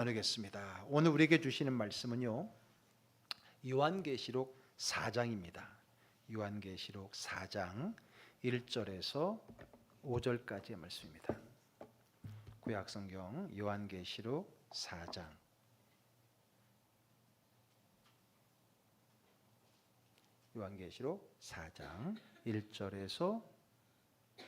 나누겠습니다. 오늘 우리에게 주시는 말씀은요. 요한계시록 4장입니다. 요한계시록 4장 1절에서 5절까지의 말씀입니다. 구약 성경 요한계시록 4장 요한계시록 4장 1절에서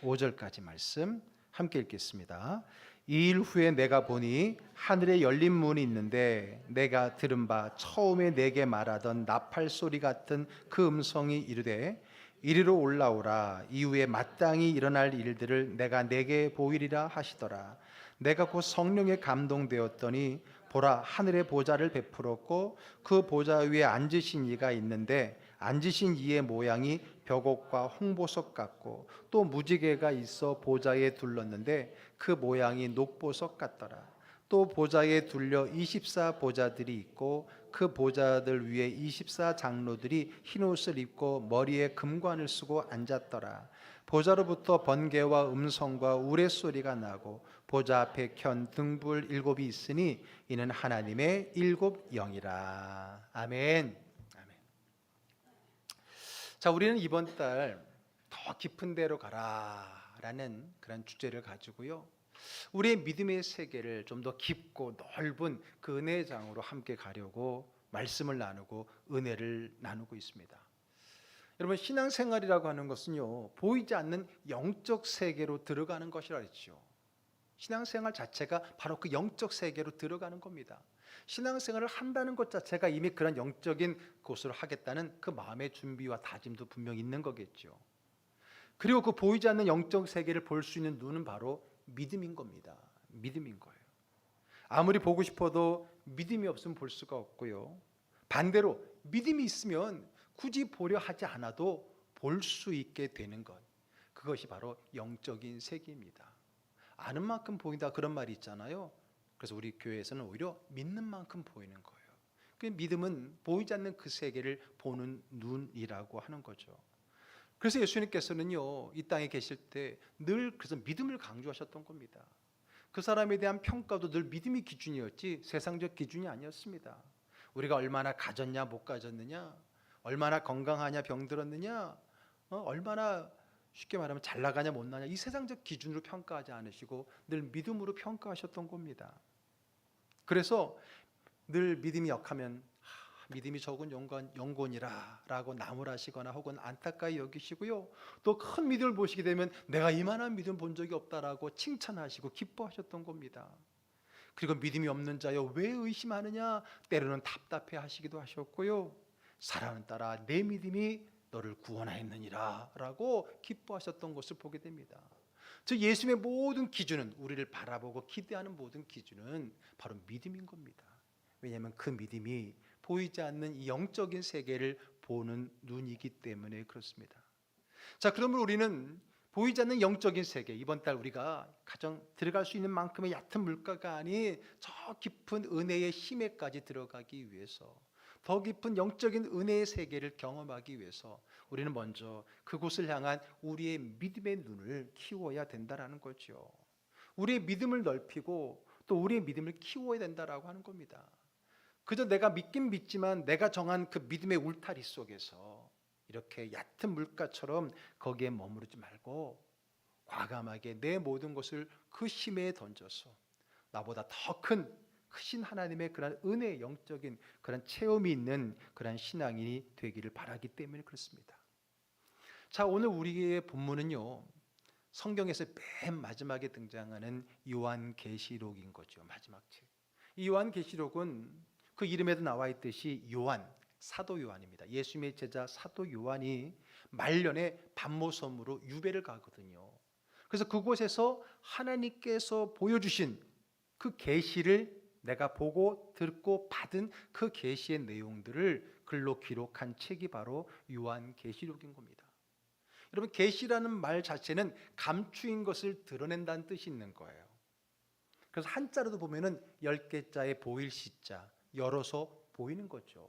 5절까지 말씀 함께 읽겠습니다. 이 일 후에 내가 보니 하늘에 열린 문이 있는데 내가 들은 바 처음에 내게 말하던 나팔 소리 같은 그 음성이 이르되 이리로 올라오라. 이후에 마땅히 일어날 일들을 내가 내게 보이리라 하시더라. 내가 곧 성령에 감동되었더니 보라 하늘의 보좌를 베풀었고 그 보좌 위에 앉으신 이가 있는데 앉으신 이의 모양이 벽옥과 홍보석 같고 또 무지개가 있어 보좌에 둘렀는데 그 모양이 녹보석 같더라. 또 보좌에 둘려 24 보좌들이 있고 그 보좌들 위에 24 장로들이 흰 옷을 입고 머리에 금관을 쓰고 앉았더라. 보좌로부터 번개와 음성과 우레소리가 나고 보좌 앞에 켠 등불 일곱이 있으니 이는 하나님의 일곱 영이라. 아멘. 자, 우리는 이번 달 더 깊은 데로 가라라는 그런 주제를 가지고요. 우리의 믿음의 세계를 좀 더 깊고 넓은 그 은혜의 장으로 함께 가려고 말씀을 나누고 은혜를 나누고 있습니다. 여러분 신앙생활이라고 하는 것은요 보이지 않는 영적 세계로 들어가는 것이라 했죠. 신앙생활 자체가 바로 그 영적 세계로 들어가는 겁니다. 신앙생활을 한다는 것 자체가 이미 그런 영적인 곳으로 하겠다는 그 마음의 준비와 다짐도 분명 있는 거겠죠. 그리고 그 보이지 않는 영적 세계를 볼 수 있는 눈은 바로 믿음인 겁니다. 믿음인 거예요. 아무리 보고 싶어도 믿음이 없으면 볼 수가 없고요. 반대로 믿음이 있으면 굳이 보려 하지 않아도 볼 수 있게 되는 것. 그것이 바로 영적인 세계입니다. 아는 만큼 보인다 그런 말이 있잖아요. 그래서 우리 교회에서는 오히려 믿는 만큼 보이는 거예요. 그 믿음은 보이지 않는 그 세계를 보는 눈이라고 하는 거죠. 그래서 예수님께서는요 이 땅에 계실 때 늘 그래서 믿음을 강조하셨던 겁니다. 그 사람에 대한 평가도 늘 믿음이 기준이었지 세상적 기준이 아니었습니다. 우리가 얼마나 가졌냐 못 가졌느냐, 얼마나 건강하냐 병들었느냐, 어, 얼마나 쉽게 말하면 잘 나가냐 못 나냐 이 세상적 기준으로 평가하지 않으시고 늘 믿음으로 평가하셨던 겁니다. 그래서 늘 믿음이 역하면 하, 믿음이 적은 영건, 영곤이라 라고 나무라시거나 혹은 안타까이 여기시고요. 또 큰 믿음을 보시게 되면 내가 이만한 믿음 본 적이 없다라고 칭찬하시고 기뻐하셨던 겁니다. 그리고 믿음이 없는 자여 왜 의심하느냐 때로는 답답해 하시기도 하셨고요. 사랑하는 딸아 내 믿음이 너를 구원하였느니라 라고 기뻐하셨던 것을 보게 됩니다. 즉 예수님의 모든 기준은 우리를 바라보고 기대하는 모든 기준은 바로 믿음인 겁니다. 왜냐하면 그 믿음이 보이지 않는 이 영적인 세계를 보는 눈이기 때문에 그렇습니다. 자, 그러면 우리는 보이지 않는 영적인 세계 이번 달 우리가 가정 들어갈 수 있는 만큼의 얕은 물가가 아닌 저 깊은 은혜의 힘에까지 들어가기 위해서 더 깊은 영적인 은혜의 세계를 경험하기 위해서 우리는 먼저 그곳을 향한 우리의 믿음의 눈을 키워야 된다라는 거죠. 우리의 믿음을 넓히고 또 우리의 믿음을 키워야 된다라고 하는 겁니다. 그저 내가 믿긴 믿지만 내가 정한 그 믿음의 울타리 속에서 이렇게 얕은 물가처럼 거기에 머무르지 말고 과감하게 내 모든 것을 그 힘에 던져서 나보다 더 큰 크신 하나님의 그런 은혜 영적인 그런 체험이 있는 그런 신앙인이 되기를 바라기 때문에 그렇습니다. 자, 오늘 우리의 본문은요. 성경에서 맨 마지막에 등장하는 요한계시록인 거죠. 마지막 책. 이 요한계시록은 그 이름에도 나와 있듯이 요한 사도 요한입니다. 예수님의 제자 사도 요한이 말년에 반모섬으로 유배를 가거든요. 그래서 그곳에서 하나님께서 보여주신 그 계시를 내가 보고 듣고 받은 그 계시의 내용들을 글로 기록한 책이 바로 요한 계시록인 겁니다. 여러분 계시라는 말 자체는 감추인 것을 드러낸다는 뜻이 있는 거예요. 그래서 한자로도 보면은 열 개자에 보일 시자 열어서 보이는 거죠.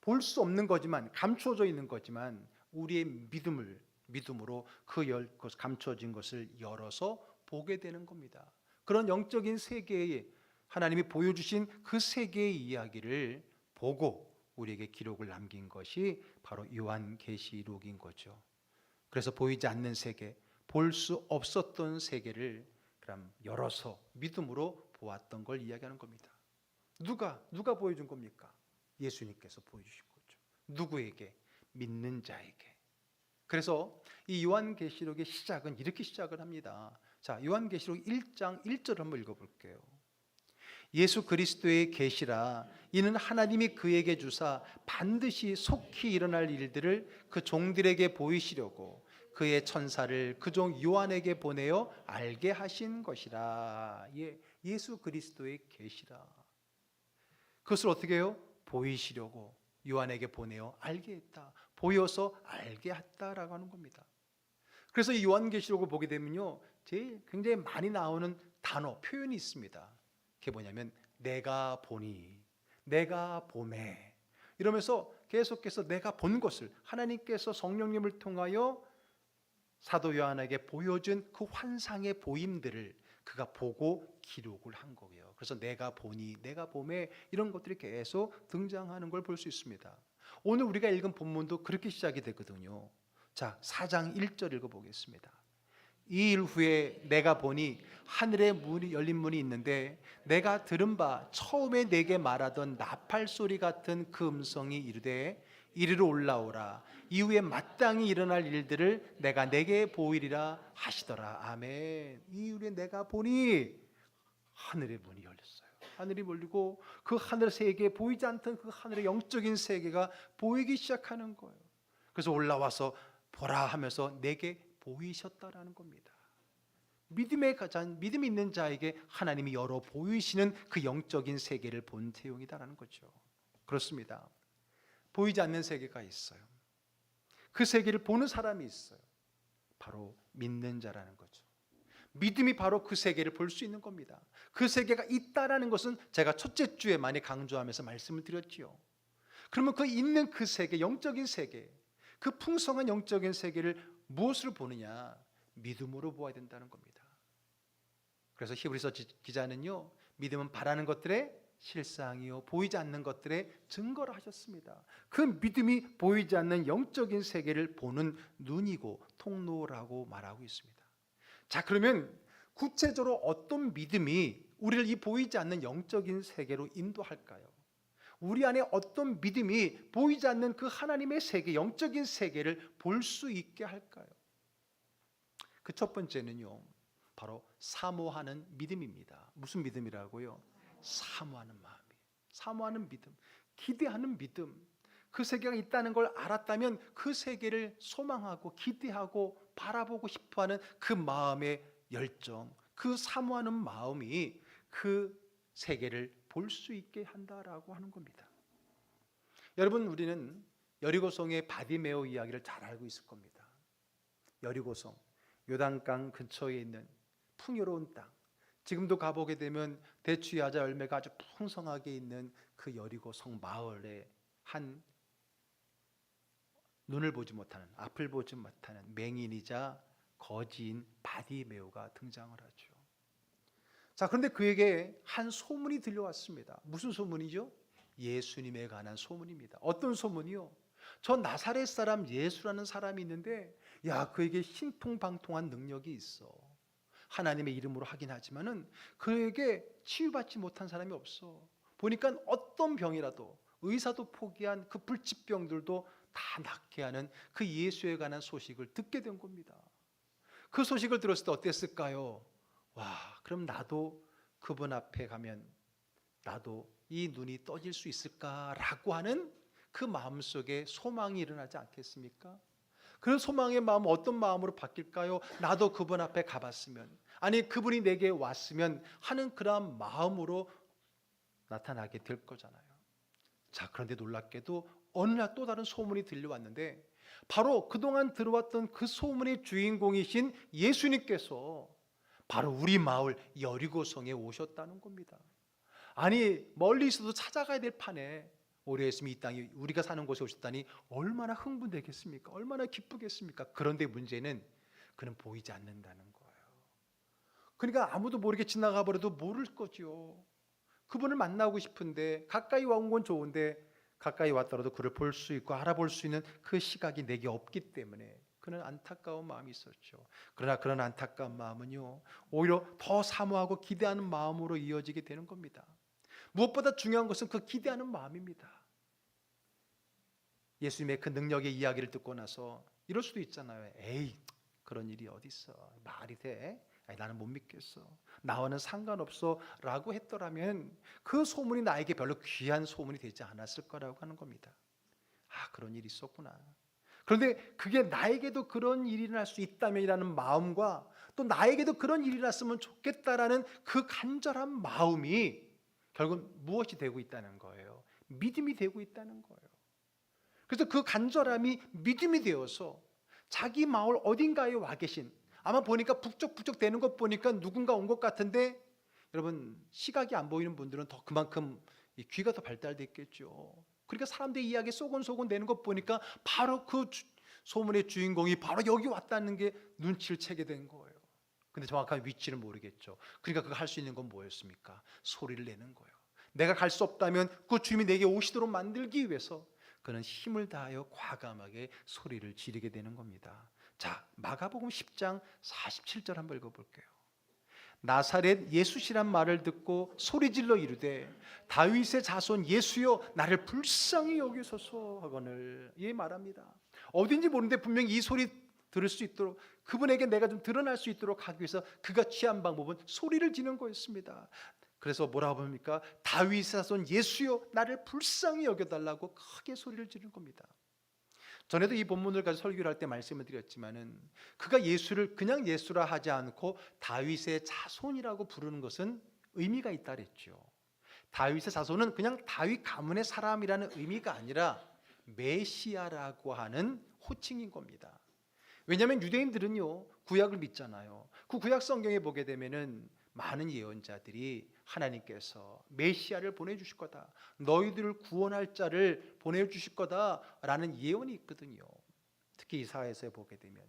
볼 수 없는 거지만 감추어져 있는 거지만 우리의 믿음을 믿음으로 그 열 감추어진 것을 열어서 보게 되는 겁니다. 그런 영적인 세계에 하나님이 보여주신 그 세계의 이야기를 보고 우리에게 기록을 남긴 것이 바로 요한계시록인 거죠. 그래서 보이지 않는 세계, 볼 수 없었던 세계를 그럼 열어서 믿음으로 보았던 걸 이야기하는 겁니다. 누가 누가 보여준 겁니까? 예수님께서 보여주신 거죠. 누구에게? 믿는 자에게. 그래서 이 요한계시록의 시작은 이렇게 시작을 합니다. 자, 요한계시록 1장 1절 한번 읽어볼게요. 예수 그리스도의 계시라 이는 하나님이 그에게 주사 반드시 속히 일어날 일들을 그 종들에게 보이시려고 그의 천사를 그 종 요한에게 보내어 알게 하신 것이라. 예, 예수 그리스도의 계시라. 그것을 어떻게 해요? 보이시려고 요한에게 보내어 알게 했다. 보여서 알게 했다라고 하는 겁니다. 그래서 이 요한계시록을 보게 되면요. 제일 굉장히 많이 나오는 단어, 표현이 있습니다. 그게 뭐냐면 내가 보니, 내가 보매 이러면서 계속해서 내가 본 것을 하나님께서 성령님을 통하여 사도 요한에게 보여준 그 환상의 보임들을 그가 보고 기록을 한 거예요. 그래서 내가 보니, 내가 봄에 이런 것들이 계속 등장하는 걸 볼 수 있습니다. 오늘 우리가 읽은 본문도 그렇게 시작이 되거든요. 자, 4장 1절 읽어 보겠습니다. 이 일 후에 내가 보니 하늘에 문이 열린 문이 있는데 내가 들은 바 처음에 내게 말하던 나팔 소리 같은 그 음성이 이르되 이리로 올라오라. 이후에 마땅히 일어날 일들을 내가 내게 보이리라 하시더라. 아멘. 이후에 내가 보니 하늘의 문이 열렸어요. 하늘이 열리고 그 하늘 세계 보이지 않던 그 하늘의 영적인 세계가 보이기 시작하는 거예요. 그래서 올라와서 보라 하면서 내게 보이셨다라는 겁니다. 믿음의 가장 믿음 있는 자에게 하나님이 열어 보이시는 그 영적인 세계를 본 태용이다라는 거죠. 그렇습니다. 보이지 않는 세계가 있어요. 그 세계를 보는 사람이 있어요. 바로 믿는 자라는 거죠. 믿음이 바로 그 세계를 볼 수 있는 겁니다. 그 세계가 있다라는 것은 제가 첫째 주에 많이 강조하면서 말씀을 드렸지요. 그러면 그 있는 그 세계, 영적인 세계, 그 풍성한 영적인 세계를 무엇으로 보느냐? 믿음으로 보아야 된다는 겁니다. 그래서 히브리서 기자는요, 믿음은 바라는 것들의 실상이요 보이지 않는 것들의 증거를 하셨습니다. 그 믿음이 보이지 않는 영적인 세계를 보는 눈이고 통로라고 말하고 있습니다. 자, 그러면 구체적으로 어떤 믿음이 우리를 이 보이지 않는 영적인 세계로 인도할까요? 우리 안에 어떤 믿음이 보이지 않는 그 하나님의 세계, 영적인 세계를 볼 수 있게 할까요? 그 첫 번째는요, 바로 사모하는 믿음입니다. 무슨 믿음이라고요? 사모하는 마음이. 사모하는 믿음, 기대하는 믿음. 그 세계가 있다는 걸 알았다면 그 세계를 소망하고 기대하고 바라보고 싶어하는 그 마음의 열정, 그 사모하는 마음이 그 세계를 볼 수 있게 한다라고 하는 겁니다. 여러분 우리는 여리고성의 바디메오 이야기를 잘 알고 있을 겁니다. 여리고성 요단강 근처에 있는 풍요로운 땅. 지금도 가보게 되면 대추 야자 열매가 아주 풍성하게 있는 그 여리고성 마을에 한 눈을 보지 못하는 앞을 보지 못하는 맹인이자 거지인 바디메오가 등장을 하죠. 자, 그런데 그에게 한 소문이 들려왔습니다. 무슨 소문이죠? 예수님에 관한 소문입니다. 어떤 소문이요? 저 나사렛 사람 예수라는 사람이 있는데, 야, 그에게 신통방통한 능력이 있어. 하나님의 이름으로 하긴 하지만은 그에게 치유받지 못한 사람이 없어. 보니까 어떤 병이라도 의사도 포기한 그 불치병들도 다 낫게 하는 그 예수에 관한 소식을 듣게 된 겁니다. 그 소식을 들었을 때 어땠을까요? 와, 그럼 나도 그분 앞에 가면 나도 이 눈이 떠질 수 있을까라고 하는 그 마음 속에 소망이 일어나지 않겠습니까? 그 소망의 마음 어떤 마음으로 바뀔까요? 나도 그분 앞에 가봤으면 아니 그분이 내게 왔으면 하는 그러한 마음으로 나타나게 될 거잖아요. 자 그런데 놀랍게도 어느 날 또 다른 소문이 들려왔는데 바로 그동안 들어왔던 그 소문의 주인공이신 예수님께서 바로 우리 마을 여리고성에 오셨다는 겁니다. 아니 멀리 있어도 찾아가야 될 판에 오래 했으면 이 땅이 우리가 사는 곳에 오셨다니 얼마나 흥분되겠습니까? 얼마나 기쁘겠습니까? 그런데 문제는 그는 보이지 않는다는 거예요. 그러니까 아무도 모르게 지나가 버려도 모를 거죠. 그분을 만나고 싶은데 가까이 온건 좋은데 가까이 왔더라도 그를 볼 수 있고 알아볼 수 있는 그 시각이 내게 없기 때문에 그는 안타까운 마음이 있었죠. 그러나 그런 안타까운 마음은요 오히려 더 사모하고 기대하는 마음으로 이어지게 되는 겁니다. 무엇보다 중요한 것은 그 기대하는 마음입니다. 예수님의 그 능력의 이야기를 듣고 나서 이럴 수도 있잖아요. 에이 그런 일이 어디 있어? 말이 돼? 아니, 나는 못 믿겠어. 나와는 상관없어라고 했더라면 그 소문이 나에게 별로 귀한 소문이 되지 않았을 거라고 하는 겁니다. 아 그런 일이 있었구나. 그런데 그게 나에게도 그런 일이 일어날 수 있다면이라는 마음과 또 나에게도 그런 일이 일어났으면 좋겠다라는 그 간절한 마음이 결국 무엇이 되고 있다는 거예요. 믿음이 되고 있다는 거예요. 그래서 그 간절함이 믿음이 되어서 자기 마을 어딘가에 와 계신 아마 보니까 북적북적 되는 것 보니까 누군가 온 것 같은데 여러분 시각이 안 보이는 분들은 더 그만큼 이 귀가 더 발달돼 있겠죠. 그러니까 사람들이 이야기 쏘곤쏘곤 되는 것 보니까 바로 그 주- 소문의 주인공이 바로 여기 왔다는 게 눈치를 채게 된 거예요. 근데 정확한 위치를 모르겠죠. 그러니까 그거 할 수 있는 건 뭐였습니까? 소리를 내는 거예요. 내가 갈 수 없다면 그 주님이 내게 오시도록 만들기 위해서 그는 힘을 다하여 과감하게 소리를 지르게 되는 겁니다. 자, 마가복음 10장 47절 한번 읽어 볼게요. 나사렛 예수시란 말을 듣고 소리질러 이르되 다윗의 자손 예수여 나를 불쌍히 여기소서 하거늘 예 말합니다. 어딘지 모르는데 분명히 이 소리 들을 수 있도록 그분에게 내가 좀 드러날 수 있도록 하기 위해서 그가 취한 방법은 소리를 지는 거였습니다. 그래서 뭐라고 합니까? 다윗의 자손 예수여 나를 불쌍히 여겨달라고 크게 소리를 지르는 겁니다. 전에도 이 본문을 가지고 설교를 할 때 말씀을 드렸지만은 그가 예수를 그냥 예수라 하지 않고 다윗의 자손이라고 부르는 것은 의미가 있다 그랬죠. 다윗의 자손은 그냥 다윗 가문의 사람이라는 의미가 아니라 메시아라고 하는 호칭인 겁니다. 왜냐하면 유대인들은요 구약을 믿잖아요. 그 구약 성경에 보게 되면은 많은 예언자들이 하나님께서 메시아를 보내주실 거다. 너희들을 구원할 자를 보내주실 거다라는 예언이 있거든요. 특히 이사야에서 보게 되면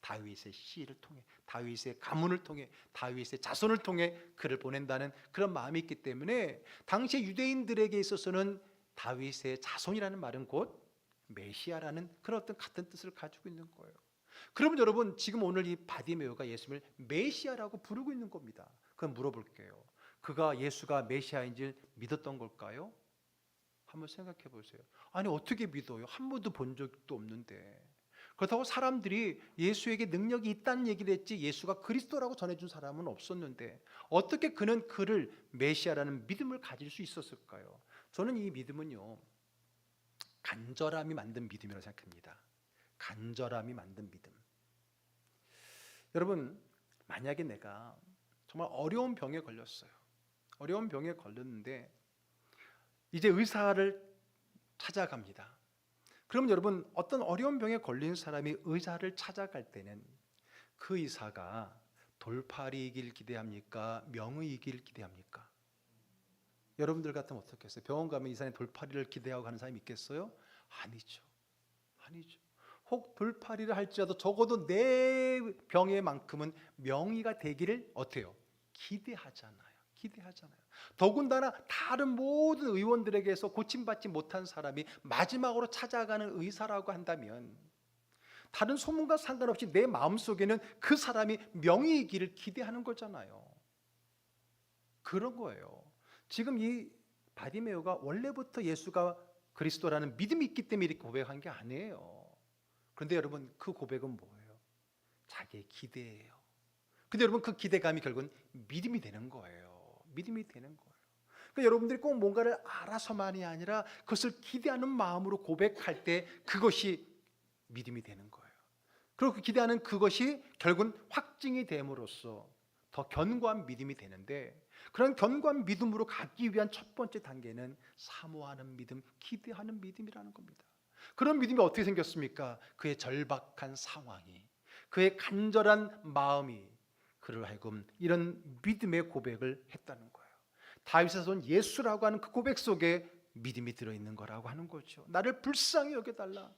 다윗의 씨를 통해 다윗의 가문을 통해 다윗의 자손을 통해 그를 보낸다는 그런 마음이 있기 때문에 당시 유대인들에게 있어서는 다윗의 자손이라는 말은 곧 메시아라는 그런 어떤 같은 뜻을 가지고 있는 거예요. 그러면 여러분 지금 오늘 이 바디메오가 예수님을 메시아라고 부르고 있는 겁니다. 그럼 물어볼게요. 그가 예수가 메시아인지 믿었던 걸까요? 한번 생각해 보세요. 아니 어떻게 믿어요? 한 번도 본 적도 없는데. 그렇다고 사람들이 예수에게 능력이 있다는 얘기를 했지 예수가 그리스도라고 전해준 사람은 없었는데 어떻게 그는 그를 메시아라는 믿음을 가질 수 있었을까요? 저는 이 믿음은요 간절함이 만든 믿음이라고 생각합니다. 간절함이 만든 믿음. 여러분 만약에 내가 정말 어려운 병에 걸렸어요. 어려운 병에 걸렸는데 이제 의사를 찾아갑니다. 그럼 여러분 어떤 어려운 병에 걸린 사람이 의사를 찾아갈 때는 그 의사가 돌팔이이길 기대합니까? 명의이길 기대합니까? 여러분들 같으면 어떻겠어요? 병원 가면 이 사람이 돌팔이를 기대하고 가는 사람이 있겠어요? 아니죠. 아니죠. 혹 돌팔이를 할지라도 적어도 내 병에만큼은 명의가 되기를 어때요? 기대하잖아요. 기대하잖아요. 더군다나 다른 모든 의원들에게서 고침받지 못한 사람이 마지막으로 찾아가는 의사라고 한다면 다른 소문과 상관없이 내 마음속에는 그 사람이 명의이기를 기대하는 거잖아요. 그런 거예요. 지금 이 바디메오가 원래부터 예수가 그리스도라는 믿음이 있기 때문에 이렇게 고백한 게 아니에요. 그런데 여러분 그 고백은 뭐예요? 자기의 기대예요. 근데 여러분 그 기대감이 결국은 믿음이 되는 거예요. 믿음이 되는 거예요. 그러니까 여러분들이 꼭 뭔가를 알아서만이 아니라 그것을 기대하는 마음으로 고백할 때 그것이 믿음이 되는 거예요. 그리고 그 기대하는 그것이 결국은 확증이 됨으로써 더 견고한 믿음이 되는데 그런 견고한 믿음으로 가기 위한 첫 번째 단계는 사모하는 믿음, 기대하는 믿음이라는 겁니다. 그런 믿음이 어떻게 생겼습니까? 그의 절박한 상황이, 그의 간절한 마음이 그를 하여금 이런 믿음의 고백을 했다는 거예요. 다윗의 손 예수라고 하는 그 고백 속에 믿음이 들어 있는 거라고 하는 거죠. 나를 불쌍히 여겨 달라.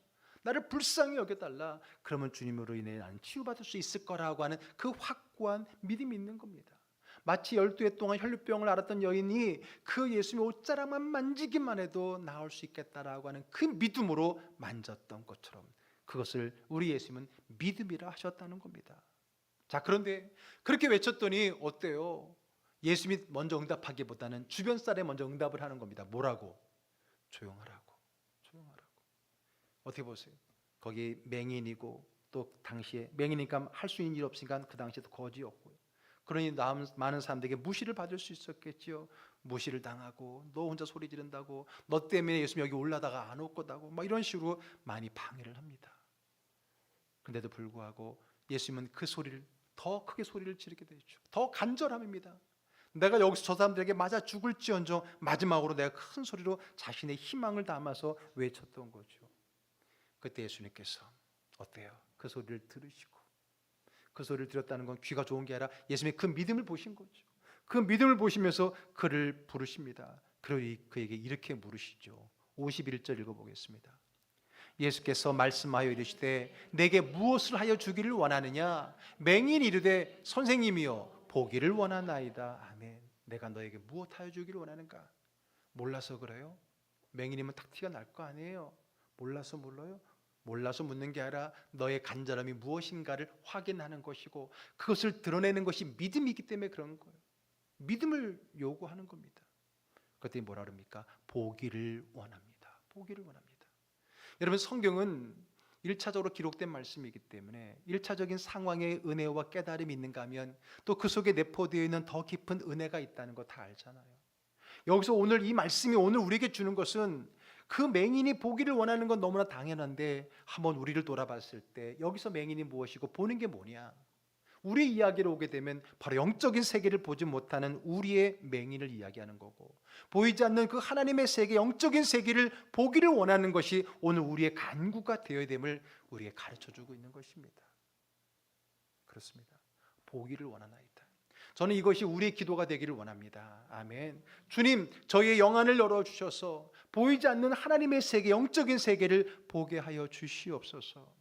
나를 불쌍히 여겨 달라. 그러면 주님으로 인해 나는 치유받을 수 있을 거라고 하는 그 확고한 믿음이 있는 겁니다. 마치 열두 해 동안 혈류병을 앓았던 여인이 그 예수님의 옷자락만 만지기만 해도 나을 수 있겠다라고 하는 그 믿음으로 만졌던 것처럼 그것을 우리 예수님은 믿음이라 하셨다는 겁니다. 자, 그런데 그렇게 외쳤더니 어때요? 예수님이 먼저 응답하기보다는 주변 사람이 먼저 응답을 하는 겁니다. 뭐라고? 조용하라고. 조용하라고. 어떻게 보세요? 거기 맹인이고 또 당시에 맹인이니까 할 수 있는 일 없으니까 그 당시에도 거지였고요. 그러니 남- 많은 사람들에게 무시를 받을 수 있었겠지요. 무시를 당하고 너 혼자 소리 지른다고 너 때문에 예수님 여기 올라다가 안 올 거다고 막 이런 식으로 많이 방해를 합니다. 근데도 불구하고 예수님은 그 소리를 더 크게 소리를 지르게 되죠. 더 간절함입니다. 내가 여기서 저 사람들에게 맞아 죽을지언정 마지막으로 내가 큰 소리로 자신의 희망을 담아서 외쳤던 거죠. 그때 예수님께서 어때요? 그 소리를 들으시고 그 소리를 들었다는 건 귀가 좋은 게 아니라 예수님의 그 믿음을 보신 거죠. 그 믿음을 보시면서 그를 부르십니다. 그러니 그에게 이렇게 물으시죠. 51절 읽어보겠습니다. 예수께서 말씀하여 이르시되 내게 무엇을 하여 주기를 원하느냐? 맹인 이르되 선생님이여 보기를 원하나이다. 아멘. 내가 너에게 무엇 하여 주기를 원하는가? 몰라서 그래요? 맹인이면 딱 티가 날 거 아니에요. 몰라서 몰라요? 몰라서 묻는 게 아니라 너의 간절함이 무엇인가를 확인하는 것이고 그것을 드러내는 것이 믿음이기 때문에 그런 거예요. 믿음을 요구하는 겁니다. 그때 뭐라 그럽니까? 보기를 원합니다. 보기를 원합니다 여러분 성경은 일차적으로 기록된 말씀이기 때문에 일차적인 상황의 은혜와 깨달음이 있는가 하면 또 그 속에 내포되어 있는 더 깊은 은혜가 있다는 거 다 알잖아요. 여기서 오늘 이 말씀이 오늘 우리에게 주는 것은 그 맹인이 보기를 원하는 건 너무나 당연한데 한번 우리를 돌아봤을 때 여기서 맹인이 무엇이고 보는 게 뭐냐? 우리 이야기로 오게 되면 바로 영적인 세계를 보지 못하는 우리의 맹인을 이야기하는 거고 보이지 않는 그 하나님의 세계 영적인 세계를 보기를 원하는 것이 오늘 우리의 간구가 되어야 됨을 우리에게 가르쳐 주고 있는 것입니다. 그렇습니다. 보기를 원하나이다. 저는 이것이 우리의 기도가 되기를 원합니다. 아멘. 주님, 저희의 영안을 열어 주셔서 보이지 않는 하나님의 세계 영적인 세계를 보게 하여 주시옵소서.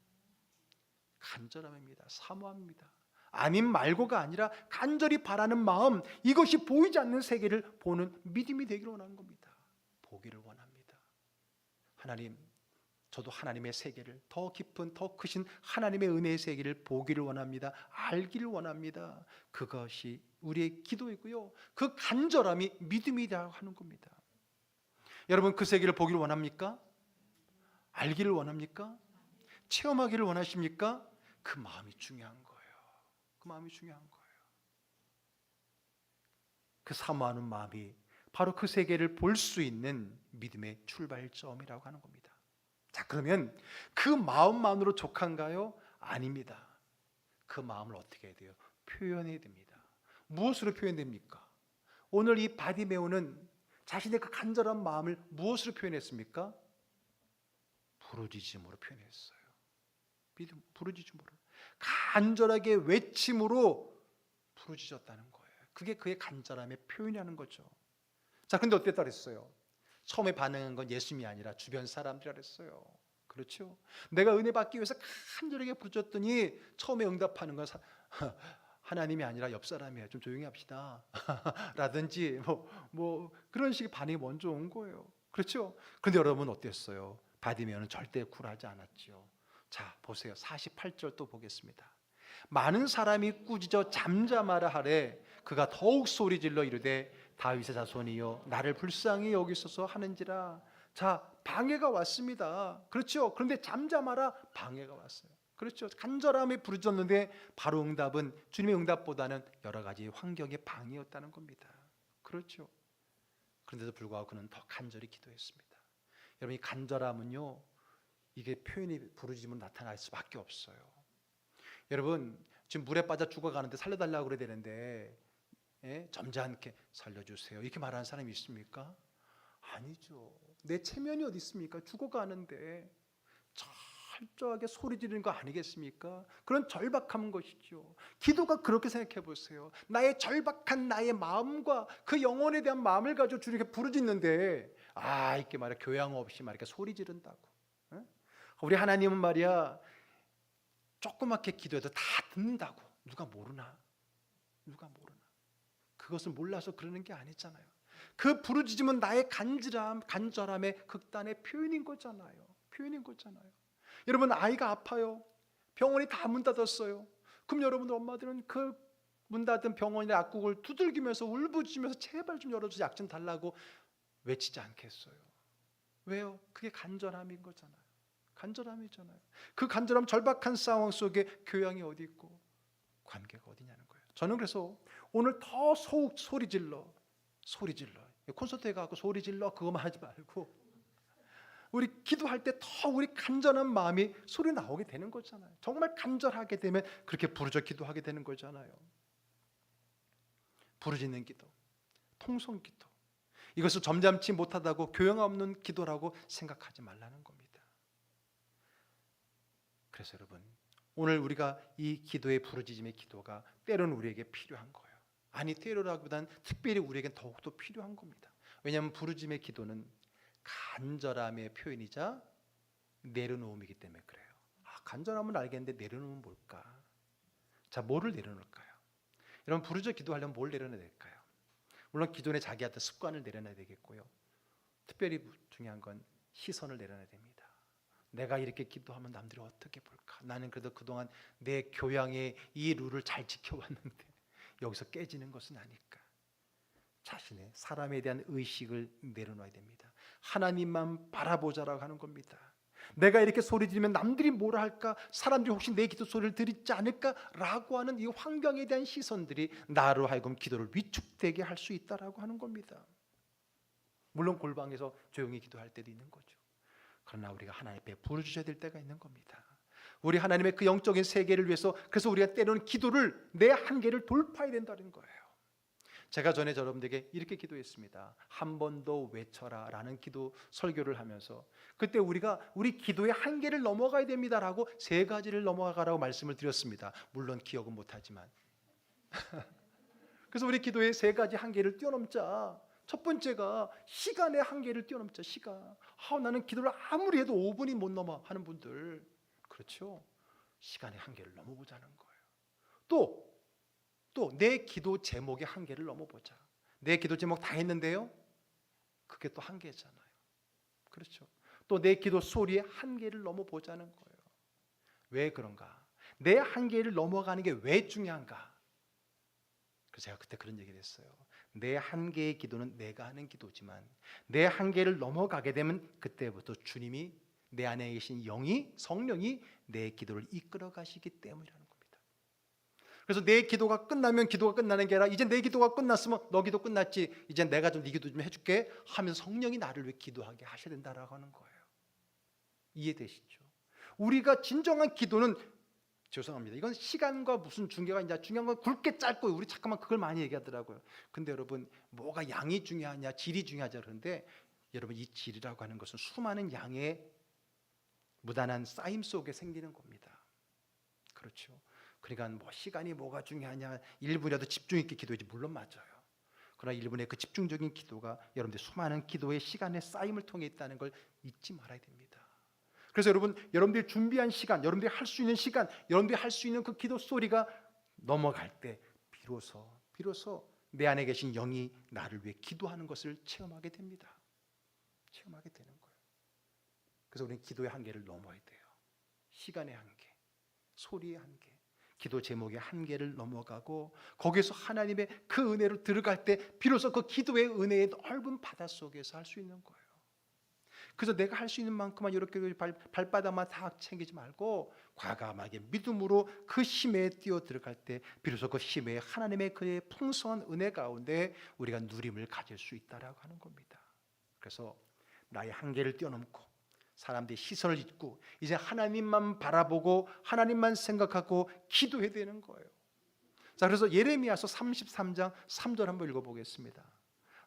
간절함입니다. 사모합니다. 아님 말고가 아니라 간절히 바라는 마음 이것이 보이지 않는 세계를 보는 믿음이 되기를 원하는 겁니다. 보기를 원합니다. 하나님, 저도 하나님의 세계를 더 깊은 더 크신 하나님의 은혜의 세계를 보기를 원합니다. 알기를 원합니다. 그것이 우리의 기도이고요. 그 간절함이 믿음이라고 하는 겁니다. 여러분 그 세계를 보기를 원합니까? 알기를 원합니까? 체험하기를 원하십니까? 그 마음이 중요한 거예요. 그 마음이 중요한 거예요. 그 사모하는 마음이 바로 그 세계를 볼 수 있는 믿음의 출발점이라고 하는 겁니다. 자, 그러면 그 마음만으로 족한가요? 아닙니다. 그 마음을 어떻게 해야 돼요? 표현해야 됩니다. 무엇으로 표현됩니까? 오늘 이 바디메오는 자신의 그 간절한 마음을 무엇으로 표현했습니까? 부르짖음으로 표현했어요. 믿음 부르짖음으로. 간절하게 외침으로 부르짖었다는 거예요. 그게 그의 간절함의 표현이라는 거죠. 자, 근데 어땠다 그랬어요? 처음에 반응한 건 예수님이 아니라 주변 사람들이라 그랬어요. 그렇죠? 내가 은혜 받기 위해서 간절하게 부르짖었더니 처음에 응답하는 건 사- 하나님이 아니라 옆 사람이에요. 좀 조용히 합시다. 라든지 뭐, 뭐 그런 식의 반응이 먼저 온 거예요. 그렇죠? 근데 여러분 어땠어요? 받으면 절대 굴하지 않았죠. 자, 보세요. 48절 또 보겠습니다. 많은 사람이 꾸짖어 잠잠하라 하래 그가 더욱 소리질러 이르되 다윗의 자손이여 나를 불쌍히 여기소서 하는지라. 자 방해가 왔습니다. 그렇죠? 그런데 잠잠하라 방해가 왔어요. 그렇죠? 간절함에 부르짖었는데 바로 응답은 주님의 응답보다는 여러 가지 환경의 방해였다는 겁니다. 그렇죠? 그런데도 불구하고 그는 더 간절히 기도했습니다. 여러분 이 간절함은요 이게 표현이 부르짖음으로 나타날 수밖에 없어요 여러분 지금 물에 빠져 죽어가는데 살려달라고 그래야 되는데 예? 점잖게 살려주세요 이렇게 말하는 사람이 있습니까? 아니죠 내 체면이 어디 있습니까? 죽어가는데 철저하게 소리 지르는 거 아니겠습니까? 그런 절박한 것이죠 기도가 그렇게 생각해 보세요 나의 절박한 나의 마음과 그 영혼에 대한 마음을 가지고 주님께 부르짖는데 아 이렇게 말이야 교양 없이 말이야 소리 지른다고 예? 우리 하나님은 말이야 조그맣게 기도해도 다 듣는다고 누가 모르나? 누가 모르나? 그것을 몰라서 그러는 게 아니잖아요. 그 부르짖음은 나의 간절함, 간절함의 극단의 표현인 거잖아요. 표현인 거잖아요. 여러분 아이가 아파요. 병원이 다 문 닫았어요. 그럼 여러분 엄마들은 그 문 닫은 병원의 약국을 두들기면서 울부짖으면서 제발 좀 열어주세요. 약 좀 달라고 외치지 않겠어요. 왜요? 그게 간절함인 거잖아요. 간절함이잖아요. 그 간절함 절박한 상황 속에 교양이 어디 있고 관계가 어디냐는 거예요. 저는 그래서 오늘 더 소, 소리 질러 소리 질러 콘서트에 가고 소리 질러 그거만 하지 말고 우리 기도할 때 더 우리 간절한 마음이 소리 나오게 되는 거잖아요. 정말 간절하게 되면 그렇게 부르짖어 기도하게 되는 거잖아요. 부르짖는 기도, 통성 기도. 이것을 점잖지 못하다고 교양 없는 기도라고 생각하지 말라는 겁니다. 그래서 여러분, 오늘 우리가 이 기도의 부르짖음의 기도가 때로는 우리에게 필요한 거예요. 아니 때로라기보다는 특별히 우리에겐 더욱더 필요한 겁니다. 왜냐하면 부르짖음의 기도는 간절함의 표현이자 내려놓음이기 때문에 그래요. 아, 간절함은 알겠는데 내려놓으면 뭘까? 자, 뭐를 내려놓을까요? 여러분 부르짖어 기도하려면 뭘 내려놔야 될까요? 물론 기존에 자기한테 습관을 내려놔야 되겠고요. 특별히 중요한 건 시선을 내려놔야 됩니다. 내가 이렇게 기도하면 남들이 어떻게 볼까? 나는 그래도 그동안 내 교양의 이 룰을 잘 지켜왔는데 여기서 깨지는 것은 아닐까? 자신의 사람에 대한 의식을 내려놔야 됩니다. 하나님만 바라보자라고 하는 겁니다. 내가 이렇게 소리 지르면 남들이 뭐라 할까? 사람들이 혹시 내 기도 소리를 들었지 않을까라고 하는 이 환경에 대한 시선들이 나로 하여금 기도를 위축되게 할 수 있다라고 하는 겁니다. 물론 골방에서 조용히 기도할 때도 있는 거죠. 그러나 우리가 하나님 앞에 부르주셔야 될 때가 있는 겁니다. 우리 하나님의 그 영적인 세계를 위해서 그래서 우리가 때로는 기도를 내 한계를 돌파해야 된다는 거예요. 제가 전에 여러분들에게 이렇게 기도했습니다. 한 번 더 외쳐라라는 기도 설교를 하면서 그때 우리가 우리 기도의 한계를 넘어가야 됩니다라고 세 가지를 넘어가라고 말씀을 드렸습니다. 물론 기억은 못하지만 그래서 우리 기도의 세 가지 한계를 뛰어넘자. 첫 번째가 시간의 한계를 뛰어넘자. 시간. 아, 나는 기도를 아무리 해도 5분이 못 넘어 하는 분들 그렇죠. 시간의 한계를 넘어보자는 거예요. 또 또 내 기도 제목의 한계를 넘어보자. 내 기도 제목 다 했는데요. 그게 또 한계잖아요. 그렇죠. 또 내 기도 소리의 한계를 넘어보자는 거예요. 왜 그런가? 내 한계를 넘어가는 게 왜 중요한가? 그래서 제가 그때 그런 얘기를 했어요. 내 한계의 기도는 내가 하는 기도지만 내 한계를 넘어가게 되면 그때부터 주님이 내 안에 계신 영이 성령이 내 기도를 이끌어 가시기 때문이라는 겁니다. 그래서 내 기도가 끝나면 기도가 끝나는 게 아니라 이제 내 기도가 끝났으면 너 기도 끝났지 이제 내가 좀 네 기도 좀 해줄게 하면서 성령이 나를 위해 기도하게 하셔야 된다라고 하는 거예요. 이해되시죠? 우리가 진정한 기도는 죄송합니다. 이건 시간과 무슨 중계가 이제 중요한 건 굵게 짧고 우리 잠깐만 그걸 많이 얘기하더라고요. 근데 여러분 뭐가 양이 중요하냐 질이 중요하냐 그런데 여러분 이 질이라고 하는 것은 수많은 양의 무단한 쌓임 속에 생기는 겁니다. 그렇죠. 그러니까 뭐 시간이 뭐가 중요하냐 1분이라도 집중 있게 기도해지 물론 맞아요. 그러나 1분의 그 집중적인 기도가 여러분들 수많은 기도의 시간의 쌓임을 통해 있다는 걸 잊지 말아야 됩니다. 그래서 여러분 여러분들이 준비한 시간, 여러분들이 할 수 있는 시간, 여러분들이 할 수 있는 그 기도 소리가 넘어갈 때 비로소 비로소 내 안에 계신 영이 나를 위해 기도하는 것을 체험하게 됩니다. 체험하게 되는 거예요. 그래서 우리는 기도의 한계를 넘어야 돼요. 시간의 한계, 소리의 한계, 기도 제목의 한계를 넘어가고 거기서 하나님의 그 은혜로 들어갈 때 비로소 그 기도의 은혜의 넓은 바다 속에서 할 수 있는 거예요. 그래서 내가 할 수 있는 만큼만 이렇게 발, 발바닥만 다 챙기지 말고 과감하게 믿음으로 그 힘에 뛰어 들어갈 때 비로소 그 힘에 하나님의 그의 풍성한 은혜 가운데 우리가 누림을 가질 수 있다라고 하는 겁니다. 그래서 나의 한계를 뛰어넘고 사람들이 시선을 잊고 이제 하나님만 바라보고 하나님만 생각하고 기도해야 되는 거예요. 자, 그래서 예레미야서 33장 3절 한번 읽어 보겠습니다.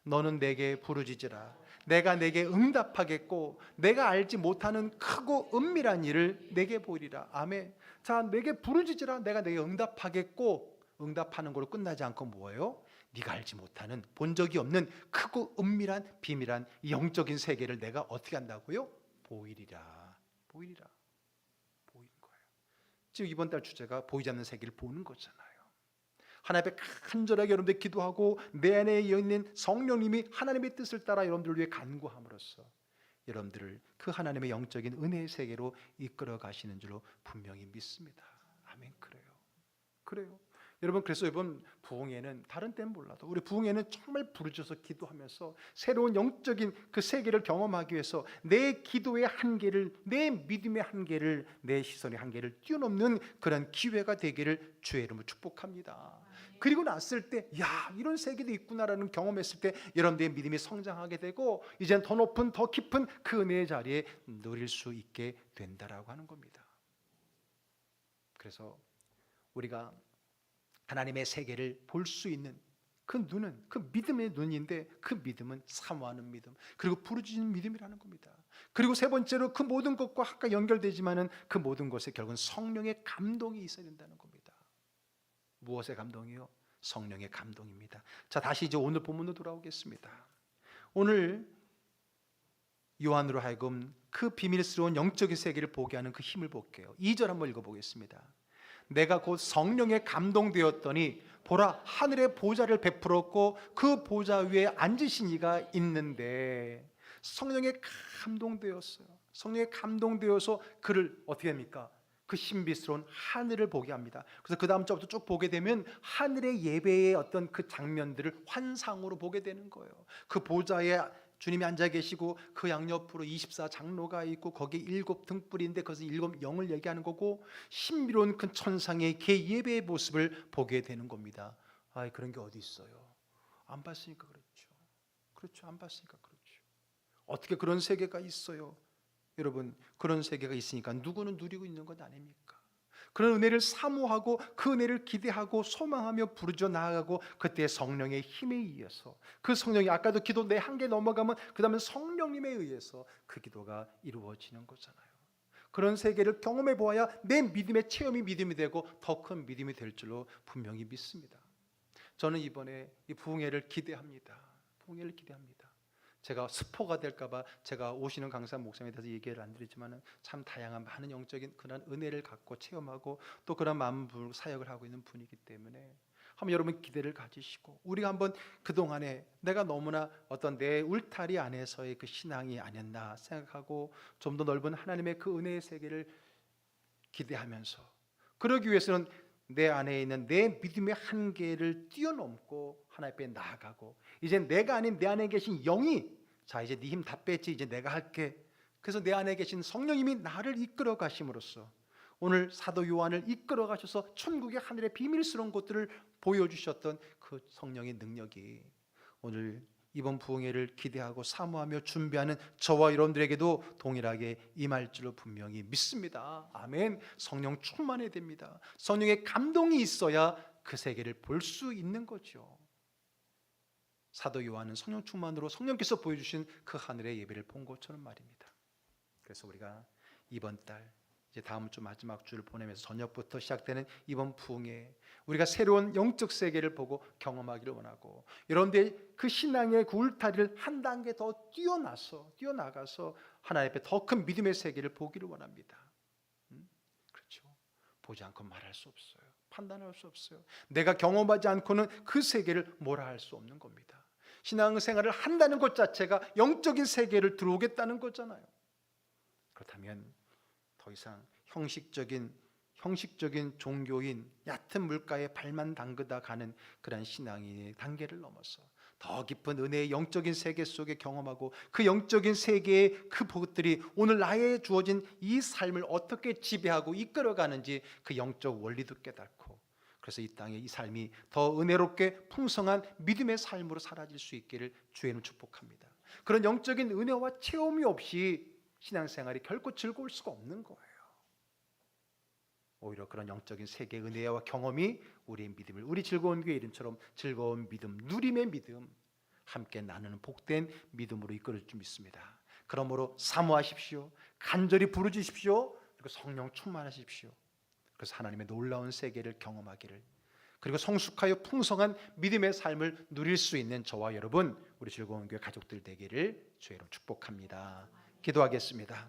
너는 내게 부르짖으라 내가 내게 응답하겠고 내가 알지 못하는 크고 은밀한 일을 내게 보이리라. 아멘. 자, 내게 부르짖으라 내가 내게 응답하겠고 응답하는 걸로 끝나지 않고 뭐예요? 네가 알지 못하는 본 적이 없는 크고 은밀한 비밀한 영적인 세계를 내가 어떻게 한다고요? 보이리라. 보이리라. 보이는 거예요. 지금 이번 달 주제가 보이지 않는 세계를 보는 거잖아요. 하나님 앞에 간절하게 여러분들 기도하고 내 안에 있는 성령님이 하나님의 뜻을 따라 여러분들을 위해 간구함으로써 여러분들을 그 하나님의 영적인 은혜의 세계로 이끌어 가시는 줄로 분명히 믿습니다. 아멘. 그래요. 그래요. 여러분 그래서 이번 부흥회는 다른 때는 몰라도 우리 부흥회는 정말 부르짖어서 기도하면서 새로운 영적인 그 세계를 경험하기 위해서 내 기도의 한계를 내 믿음의 한계를 내 시선의 한계를 뛰어넘는 그런 기회가 되기를 주의 이름으로 축복합니다. 그리고 났을 때, 야, 이런 세계도 있구나라는 경험했을 때 여러분들의 믿음이 성장하게 되고 이젠 더 높은 더 깊은 그 은혜의 자리에 누릴 수 있게 된다라고 하는 겁니다. 그래서 우리가 하나님의 세계를 볼 수 있는 그 눈은 그 믿음의 눈인데 그 믿음은 사모하는 믿음 그리고 부르짖는 믿음이라는 겁니다. 그리고 세 번째로 그 모든 것과 아까 연결되지만은 그 모든 것에 결국은 성령의 감동이 있어야 된다는 겁니다. 무엇의 감동이요? 성령의 감동입니다. 자, 다시 이제 오늘 본문으로 돌아오겠습니다. 오늘 요한으로 하여금 그 비밀스러운 영적인 세계를 보게 하는 그 힘을 볼게요. 2절 한번 읽어 보겠습니다. 내가 곧 성령에 감동되었더니 보라 하늘의 보좌를 베풀었고 그 보좌 위에 앉으신 이가 있는데 성령에 감동되었어요. 성령에 감동되어서 그를 어떻게 합니까? 그 신비스러운 하늘을 보게 합니다. 그래서 그 다음 절부터 쭉 보게 되면 하늘의 예배의 어떤 그 장면들을 환상으로 보게 되는 거예요. 그 보좌에 주님이 앉아 계시고 그 양옆으로 24 장로가 있고 거기에 일곱 등불인데 그것은 일곱 영을 얘기하는 거고 신비로운 그 천상의 개 예배의 모습을 보게 되는 겁니다. 아, 그런 게 어디 있어요? 안 봤으니까 그렇죠. 그렇죠. 안 봤으니까 그렇죠. 어떻게 그런 세계가 있어요? 여러분, 그런 세계가 있으니까 누구는 누리고 있는 것 아닙니까? 그런 은혜를 사모하고 그 은혜를 기대하고 소망하며 부르짖어 나아가고 그때 성령의 힘에 의해서 그 성령이 아까도 기도 내 한계 넘어가면 그다음에 성령님에 의해서 그 기도가 이루어지는 거잖아요. 그런 세계를 경험해 보아야 내 믿음의 체험이 믿음이 되고 더 큰 믿음이 될 줄로 분명히 믿습니다. 저는 이번에 이 부흥회를 기대합니다. 부흥회를 기대합니다. 제가 스포가 될까봐 제가 오시는 강사 목사님에 대해서 얘기를 안 드리지만은 참 다양한 많은 영적인 그런 은혜를 갖고 체험하고 또 그런 마음 부르고 사역을 하고 있는 분이기 때문에 한번 여러분 기대를 가지시고 우리가 한번 그 동안에 내가 너무나 어떤 내 울타리 안에서의 그 신앙이 아니었나 생각하고 좀 더 넓은 하나님의 그 은혜의 세계를 기대하면서 그러기 위해서는 내 안에 있는 내 믿음의 한계를 뛰어넘고 하나님 앞에 나아가고 이제 내가 아닌 내 안에 계신 영이 자 이제 네 힘 다 뺐지 이제 내가 할게. 그래서 내 안에 계신 성령님이 나를 이끌어 가심으로써 오늘 사도 요한을 이끌어 가셔서 천국의 하늘의 비밀스러운 것들을 보여주셨던 그 성령의 능력이 오늘 이번 부흥회를 기대하고 사모하며 준비하는 저와 여러분들에게도 동일하게 임할 줄로 분명히 믿습니다. 아멘. 성령 충만해야 됩니다. 성령의 감동이 있어야 그 세계를 볼 수 있는 거죠. 사도 요한은 성령 충만으로 성령께서 보여주신 그 하늘의 예배를 본 것처럼 말입니다. 그래서 우리가 이번 달 이제 다음 주 마지막 주를 보내면서 저녁부터 시작되는 이번 부흥회 우리가 새로운 영적 세계를 보고 경험하기를 원하고 여러분들 그 신앙의 그 울타리를 한 단계 더 뛰어나서 뛰어나가서 하나님 앞에 더 큰 믿음의 세계를 보기를 원합니다. 음? 그렇죠. 보지 않고 말할 수 없어요. 판단할 수 없어요. 내가 경험하지 않고는 그 세계를 뭐라 할 수 없는 겁니다. 신앙생활을 한다는 것 자체가 영적인 세계를 들어오겠다는 거잖아요. 그렇다면 더 이상 형식적인 형식적인 종교인 얕은 물가에 발만 담그다 가는 그런 신앙의 단계를 넘어서 더 깊은 은혜의 영적인 세계 속에 경험하고 그 영적인 세계의 그 것들이 오늘 나에 주어진 이 삶을 어떻게 지배하고 이끌어가는지 그 영적 원리도 깨닫고 그래서 이 땅에 이 삶이 더 은혜롭게 풍성한 믿음의 삶으로 사라질 수 있기를 주의는 축복합니다. 그런 영적인 은혜와 체험이 없이 신앙생활이 결코 즐거울 수가 없는 거예요. 오히려 그런 영적인 세계 은혜와 경험이 우리의 믿음을 우리 즐거운 교회 이름처럼 즐거운 믿음, 누림의 믿음 함께 나누는 복된 믿음으로 이끌어 줄 믿습니다. 그러므로 사모하십시오. 간절히 부르짖으십시오. 그리고 성령 충만하십시오. 그래서 하나님의 놀라운 세계를 경험하기를 그리고 성숙하여 풍성한 믿음의 삶을 누릴 수 있는 저와 여러분 우리 즐거운 교회 가족들 되기를 주의 이름 축복합니다. 기도하겠습니다.